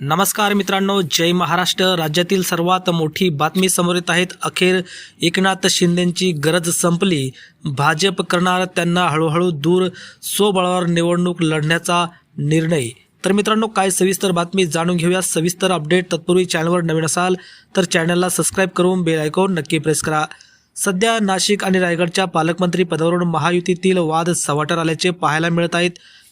नमस्कार मित्रांनो जय महाराष्ट्र. राज्यातील सर्वात मोठी बातमी समोर येत आहेत. अखेर एकनाथ शिंदेंची गरज संपली. भाजप करणार त्यांना हळूहळू दूर स्वबळावर निवडणूक लढण्याचा निर्णय. तर मित्रांनो काय सविस्तर बातमी जाणून घेऊया. सविस्तर अपडेट तत्पूर्वी चॅनलवर नवीन असाल तर चॅनलला सबस्क्राईब करून बेल आयकॉन नक्की प्रेस करा. सध्या नाशिक आणि रायगडच्या पालकमंत्री पदावरून महायुतीतील वाद सवाटर आल्याचे पाहायला मिळत आहेत.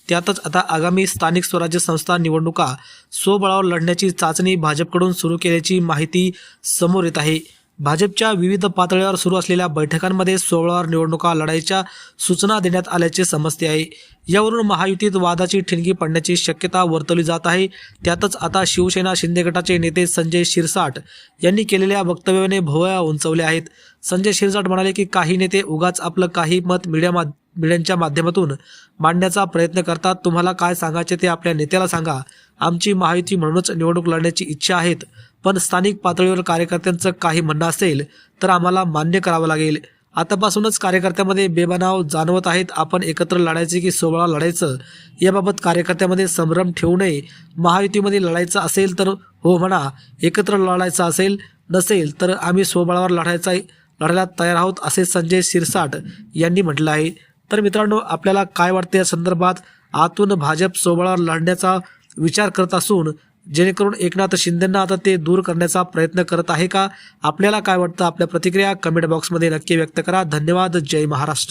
त्यातच आता आगामी स्थानिक स्वराज्य संस्था निवडणुका स्वबळावर लढण्याची चाचणी भाजपकडून सुरू केल्याची माहिती समोर येत आहे. भाजपच्या विविध पातळीवर सुरू असलेल्या बैठकांमध्ये सोहळावर निवडणुका लढायच्या सूचना देण्यात आल्याचे समजते आहे. यावरून महायुतीत वादाची ठिणगी पडण्याची शक्यता वर्तवली जात आहे. त्यातच आता शिवसेना शिंदे गटाचे नेते संजय शिरसाट यांनी केलेल्या वक्तव्याने भोवया उंचवल्या आहेत. संजय शिरसाट म्हणाले की काही नेते उगाच आपलं काही मत मीडिया मीडियांच्या माध्यमातून मांडण्याचा प्रयत्न करतात. तुम्हाला काय सांगायचे ते आपल्या नेत्याला सांगा. आमची महायुती म्हणूनच निवडणूक लढण्याची इच्छा आहेत. पण स्थानिक पातळीवर कार्यकर्त्यांचं काही म्हणणं असेल तर आम्हाला मान्य करावं लागेल. आतापासूनच कार्यकर्त्यामध्ये बेबनाव जाणवत आहेत. आपण एकत्र लढायचे की सोबळा लढायचं? याबाबत कार्यकर्त्यामध्ये संभ्रम ठेवू नये. महायुतीमध्ये लढायचं असेल तर हो म्हणा. एकत्र लढायचं असेल नसेल तर आम्ही सोबळावर लढायचा लढायला तयार आहोत असे संजय शिरसाट यांनी म्हटलं आहे. तर मित्रांनो आपल्याला काय वाटते या संदर्भात? आतून भाजप सोबळावर लढण्याचा विचार करत असून जेणेकरून एकनाथ शिंदेंना आता ते दूर करण्याचा प्रयत्न करत आहे का? आपल्याला काय वाटतं? आपल्या प्रतिक्रिया कमेंट बॉक्समध्ये नक्की व्यक्त करा. धन्यवाद. जय महाराष्ट्र.